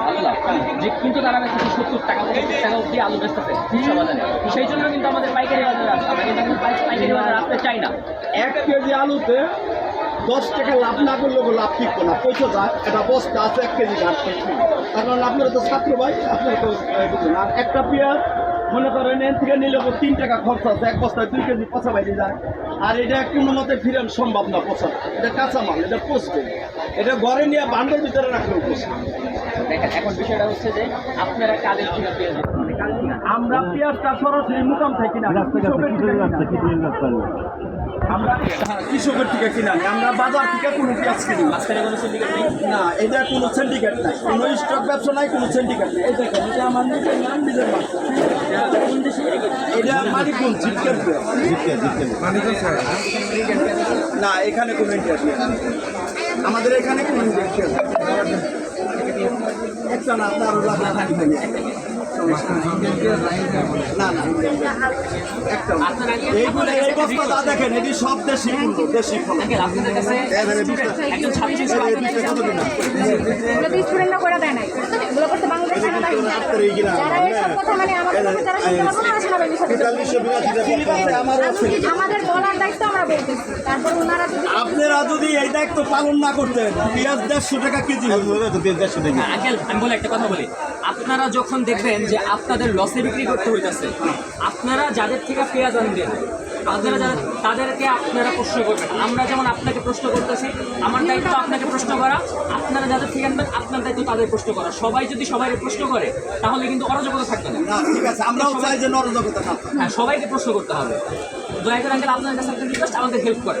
ভালো যে কিন্তু তারা কিন্তু সত্তর টাকা পঁচাত্তর টাকা অব্দি আলু বেচতেছে বাজারে সেই জন্য কিন্তু আমাদের পাইকারি বাজারে আসছে আমরা কিন্তু পাইকারি বাজারে আসতে চাই না। এক কেজি আলুতে দশ টাকা লাভ না করলে ওগুলো লাভ টিকবো না। পয়সা যায় এটা বস্তা আছে, এক কেজি ঘাট কারণ আপনারা তো ছাত্র ভাই, আপনারা তো একটা পেঁয়াজ মনে করেন এর থেকে নিলে তিন টাকা খরচ আছে এক বস্তায় দুই কেজি পচা বাইরে যায়। আর এটা কোনো মতে ফিরেন সম্ভব না পচা। এটা কাঁচা মাল এটা পচবে। এটা ঘরে নিয়ে বান্ডের ভিতরে রাখলেও দেখেন এখন বিষয়টা হচ্ছে যে আপনারা কালের আমরা পেঁয়াজটা সরাসরি মুকাম থাকি না আমরা হ্যাঁ, কৃষকের থেকে কিনা। আমরা বাজার থেকে কোনো পেঁয়াজ কিনি। মাঝখানে কোনো সিন্ডিকেট নেই? না এটা কোনো সিন্ডিকেট নাই। কোনো স্টক ব্যবসা নাই কোনো সিন্ডিকেট নেই। দেখেন এটা আমার নিজের নাম নিজের এটা মানিকগঞ্জ জিটকের না এখানে কোনো ইন্ডিয়া আমাদের এখানে কোনো ইন্ডিয়া একটা না আপনার না না। এইগুলো এই দেখেন এটি সব দেশি দেশি কথা মানে আমাদের কাছে যারা শিক্ষা করব না সেনাবাহিনীর সাথে যোগাযোগ আমারও আছে। আমাদের বলার দায়িত্ব আমরা বলতেছি। তারপর ওনারা যদি আপনারা যদি এই দায়িত্ব পালন না করতেন পেঁয়াজ দেড়শো টাকা কেজি দেড়শো টাকা। আঙ্কেল আমি বলে একটা কথা বলি। আপনারা যখন দেখবেন যে আপনাদের লসে বিক্রি করতে হইতেছে আপনারা যাদের থেকে পেঁয়াজ আনবেন আপনারা যারা তাদেরকে আপনারা প্রশ্ন করবেন। আমরা যেমন আপনাকে প্রশ্ন করতেছি আমার দায়িত্ব আপনাকে প্রশ্ন করা। আপনারা যাদের থেকে আনবেন আপনার দায়িত্ব তাদের প্রশ্ন করা। সবাই যদি সবাই প্রশ্ন করে তাহলে কিন্তু অরাজকতা থাকবে না। না ঠিক আছে আমরাও চাই যে অরাজকতা না হ্যাঁ সবাইকে প্রশ্ন করতে হবে। দয়া করে আঙ্কেল আপনাদের কাছে একটা রিকোয়েস্ট আমাদের হেল্প করে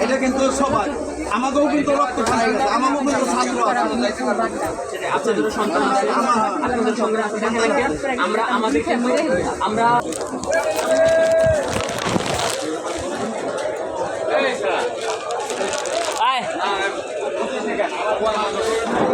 এটা কিন্তু সবার। আমাকেও কিন্তু রক্ত ছাড়া গেছে। আমাকেও কিন্তু ছাত্র আপনাদের আচ্ছা, সন্তান আছে। আমার। আপনাদের আমরা আমাদের আয়। হ্যাঁ, হ্যাঁ।